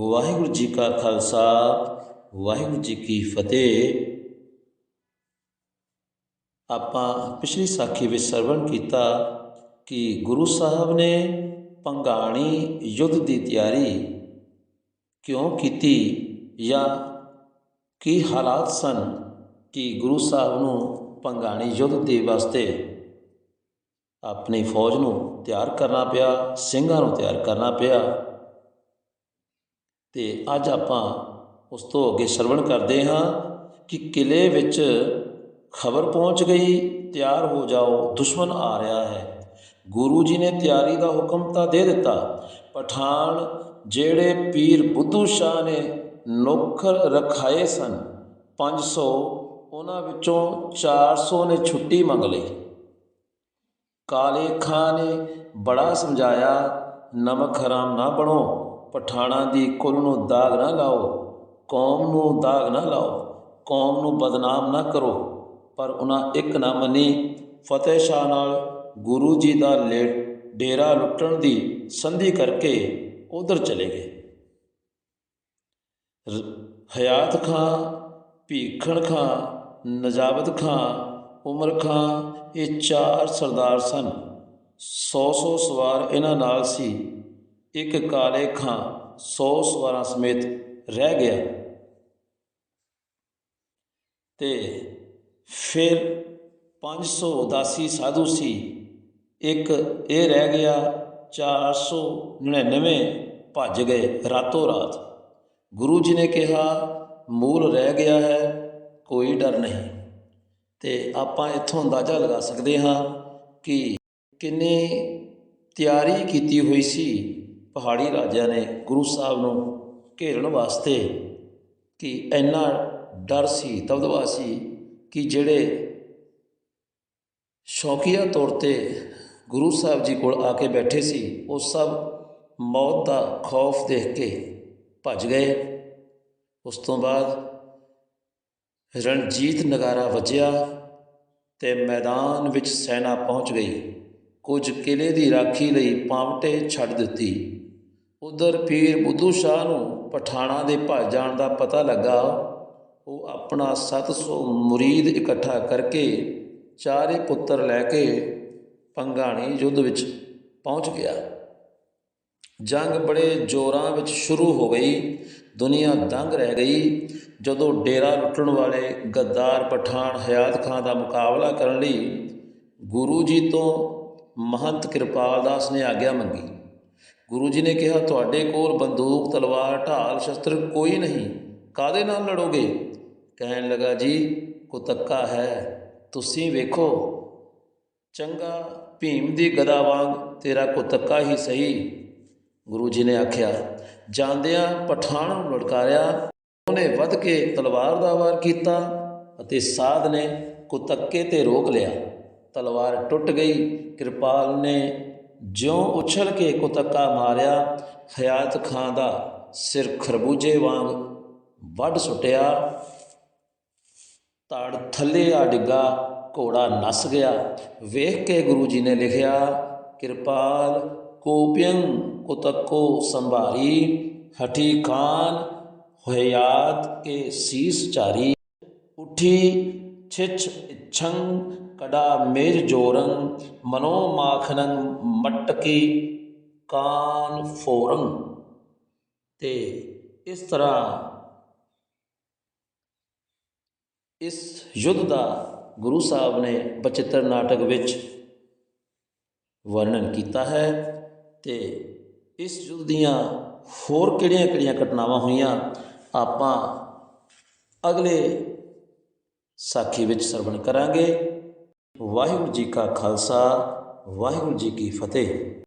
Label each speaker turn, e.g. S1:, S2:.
S1: ਵਾਹਿਗੁਰੂ ਜੀ ਕਾ ਖਾਲਸਾ, ਵਾਹਿਗੁਰੂ ਜੀ ਕੀ ਫਤਿਹ। ਆਪਾਂ ਪਿਛਲੀ ਸਾਖੀ ਵਿੱਚ ਸਰਵਣ ਕੀਤਾ ਕਿ ਗੁਰੂ ਸਾਹਿਬ ਨੇ ਪੰਗਾਣੀ ਯੁੱਧ ਦੀ ਤਿਆਰੀ ਕਿਉਂ ਕੀਤੀ ਜਾਂ ਕੀ ਹਾਲਾਤ ਸਨ ਕਿ ਗੁਰੂ ਸਾਹਿਬ ਨੂੰ ਪੰਗਾਣੀ ਯੁੱਧ ਦੇ ਵਾਸਤੇ ਆਪਣੀ ਫੌਜ ਨੂੰ ਤਿਆਰ ਕਰਨਾ ਪਿਆ, ਸਿੰਘਾਂ ਨੂੰ ਤਿਆਰ ਕਰਨਾ ਪਿਆ। ਤੇ ਅੱਜ ਆਪਾਂ ਉਸ ਤੋਂ ਅੱਗੇ ਸਰਵਣ ਕਰਦੇ ਹਾਂ ਕਿ ਕਿਲੇ ਵਿੱਚ ਖਬਰ ਪਹੁੰਚ ਗਈ, ਤਿਆਰ ਹੋ ਜਾਓ, ਦੁਸ਼ਮਣ ਆ ਰਿਹਾ ਹੈ। ਗੁਰੂ ਜੀ ਨੇ ਤਿਆਰੀ ਦਾ ਹੁਕਮ ਤਾਂ ਦੇ ਦਿੱਤਾ। ਪਠਾਨ ਜਿਹੜੇ ਪੀਰ ਬੁੱਧੂ ਸ਼ਾਹ ਨੇ ਨੌਕਰ ਰਖਾਏ ਸਨ 500 ਉਹਨਾਂ ਵਿੱਚੋਂ 400 ਨੇ ਛੁੱਟੀ ਮੰਗ ਲਈ। ਕਾਲੇ ਖਾਂ ਨੇ ਬੜਾ ਸਮਝਾਇਆ, ਨਮਕ ਹਰਾਮ ਨਾ ਬਣੋ। ਪਠਾਣਾ ਦੀ ਕੁਲ ਨੂੰ ਦਾਗ ਨਾ ਲਾਓ, ਕੌਮ ਨੂੰ ਦਾਗ ਨਾ ਲਾਓ, ਕੌਮ ਨੂੰ ਬਦਨਾਮ ਨਾ ਕਰੋ। ਪਰ ਉਹਨਾਂ ਇੱਕ ਨਾ ਮੰਨੀ ਫਤਿਹ ਸ਼ਾਹ ਨਾਲ ਗੁਰੂ ਜੀ ਦਾ ਲੇ ਡੇਰਾ ਲੁੱਟਣ ਦੀ ਸੰਧੀ ਕਰਕੇ ਉਧਰ ਚਲੇ ਗਏ। ਹਯਾਤ ਖਾਂ, ਭੀਖਣ ਖਾਂ ਨਜਾਬਤ ਖਾਂ, ਉਮਰ ਖਾਂ, ਇਹ ਚਾਰ ਸਰਦਾਰ ਸਨ। 100-100 ਸਵਾਰ ਇਹਨਾਂ ਨਾਲ ਸੀ। ਇੱਕ ਕਾਲੇ ਖਾਂ 100 ਸਵਾਰਾਂ ਸਮੇਤ ਰਹਿ ਗਿਆ। ਤੇ ਫਿਰ 500 ਉਦਾਸੀ ਸਾਧੂ ਸੀ। ਇੱਕ ਇਹ ਰਹਿ ਗਿਆ 499 ਭੱਜ ਗਏ ਰਾਤੋਂ ਰਾਤ। ਗੁਰੂ ਜੀ ਨੇ ਕਿਹਾ, ਮੂਲ ਰਹਿ ਗਿਆ ਹੈ, ਕੋਈ ਡਰ ਨਹੀਂ। ਤੇ ਆਪਾਂ ਇੱਥੋਂ ਅੰਦਾਜ਼ਾ ਲਗਾ ਸਕਦੇ ਹਾਂ ਕਿ ਕਿੰਨੀ ਤਿਆਰੀ ਕੀਤੀ ਹੋਈ ਸੀ। ਪਹਾੜੀ ਰਾਜਿਆਂ ਨੇ ਗੁਰੂ ਸਾਹਿਬ ਨੂੰ ਘੇਰਨ ਵਾਸਤੇ ਕਿ ਇੰਨਾ ਡਰ ਸੀ, ਦਬਦਬਾ ਸੀ ਕਿ ਜਿਹੜੇ ਸ਼ੌਕੀਆ ਤੌਰ ਤੇ ਗੁਰੂ ਸਾਹਿਬ ਜੀ ਕੋਲ ਆ ਕੇ ਬੈਠੇ ਸੀ, ਉਹ ਸਭ ਮੌਤ ਦਾ ਖੌਫ ਦੇਖ ਕੇ ਭੱਜ ਗਏ। ਉਸ ਤੋਂ ਬਾਅਦ ਰਣਜੀਤ ਨਗਾਰਾ ਵੱਜਿਆ ਤੇ ਮੈਦਾਨ ਵਿੱਚ ਸੈਨਾ ਪਹੁੰਚ ਗਈ। ਕੁਝ ਕਿਲੇ ਦੀ ਰਾਖੀ ਲਈ ਪਾਵਟੇ ਛੱਡ ਦਿੱਤੀ। ਉਧਰ ਪੀਰ ਬੁੱਧੂ ਸ਼ਾਹ ਨੂੰ ਪਠਾਣਾ ਦੇ ਭੱਜ ਜਾਣ ਦਾ ਪਤਾ ਲੱਗਾ। ਉਹ ਆਪਣਾ 700 ਮੁਰੀਦ ਇਕੱਠਾ ਕਰਕੇ ਚਾਰੇ ਪੁੱਤਰ ਲੈ ਕੇ ਪੰਗਾਣੀ ਯੁੱਧ ਵਿੱਚ ਪਹੁੰਚ ਗਿਆ। ਜੰਗ ਬੜੇ ਜ਼ੋਰਾਂ ਵਿੱਚ ਸ਼ੁਰੂ ਹੋ ਗਈ। ਦੁਨੀਆ ਦੰਗ ਰਹਿ ਗਈ। ਜਦੋਂ ਡੇਰਾ ਲੁੱਟਣ ਵਾਲੇ ਗੱਦਾਰ ਪਠਾਨ ਹਯਾਤ ਖਾਂ ਦਾ ਮੁਕਾਬਲਾ ਕਰਨ ਲਈ ਗੁਰੂ ਜੀ ਤੋਂ ਮਹੰਤ ਕਿਰਪਾਲ ਦਾਸ ਨੇ ਆਗਿਆ ਮੰਗੀ। ਗੁਰੂ ਜੀ ਨੇ ਕਿਹਾ, ਤੁਹਾਡੇ ਕੋਲ ਬੰਦੂਕ, ਤਲਵਾਰ, ਢਾਲ, ਸ਼ਸਤਰ ਕੋਈ ਨਹੀਂ। ਕਾਦੇ ਨਾਲ ਲੜੋਗੇ? ਕਹਿਣ ਲੱਗਾ, ਜੀ, ਕੁਤੱਕਾ ਹੈ। ਤੁਸੀਂ ਵੇਖੋ, ਚੰਗਾ ਭੀਮ ਦੀ ਗਦਾ ਵਾਂਗ ਤੇਰਾ ਕੁਤੱਕਾ ਹੀ ਸਹੀ। ਗੁਰੂ ਜੀ ਨੇ ਆਖਿਆ, ਜਾਂਦਿਆਂ ਪਠਾਣ ਨੂੰ ਲੜਕਾਰਿਆ ਉਹਨੇ ਵੱਧ ਕੇ ਤਲਵਾਰ ਦਾ ਵਾਰ ਕੀਤਾ ਅਤੇ ਸਾਧ ਨੇ ਕੁਤੱਕੇ ਤੇ ਰੋਕ ਲਿਆ। ਤਲਵਾਰ ਟੁੱਟ ਗਈ, ਕਿਰਪਾਲ ਨੇ ਜਿਉਂ ਉਛਲ ਕੇ ਕੁਤੱਕਾ ਮਾਰਿਆ, ਹਯਾਤ ਖਾਂ ਦਾ ਸਿਰ ਖਰਬੂਜੇ ਵਾਂਗ ਵੱਢ ਸੁੱਟਿਆ। ਧੜ ਥੱਲੇ ਆ ਡਿੱਗਾ, ਘੋੜਾ ਨਸ ਗਿਆ। ਵੇਖ ਕੇ ਗੁਰੂ ਜੀ ਨੇ ਲਿਖਿਆ, ਕਿਰਪਾਲ ਕੋਪਿਯੰ ਕੁਤਕੋ ਸੰਭਾਰੀ, ਹਠੀ ਖਾਨ ਹੋਇਆਤ ਕੇ ਸੀਸ ਚਾਰੀ ਉਠੀ ਛਿਛ ਇਛੰ ਕੜਾ ਮੇਰ ਜੋਰੰ, ਮਨੋ ਮਾਖਨੰ ਮਟਕੀ ਕਾਨ ਫੋਰਮ। ਤੇ ਇਸ ਤਰ੍ਹਾਂ ਇਸ ਯੁੱਧ ਦਾ ਗੁਰੂ ਸਾਹਿਬ ਨੇ ਬਚਿੱਤਰ ਨਾਟਕ ਵਿੱਚ ਵਰਣਨ ਕੀਤਾ ਹੈ ਤੇ ਇਸ ਯੁੱਧ ਦੀਆਂ ਹੋਰ ਕਿਹੜੀਆਂ-ਕਿਹੜੀਆਂ ਘਟਨਾਵਾਂ ਹੋਈਆਂ, ਆਪਾਂ ਅਗਲੇ ਸਾਖੀ ਵਿੱਚ ਸਰਵਣ ਕਰਾਂਗੇ। ਵਾਹਿਗੁਰੂ ਜੀ ਕਾ ਖਾਲਸਾ ਵਾਹਿਗੁਰੂ ਜੀ ਕੀ ਫਤਿਹ।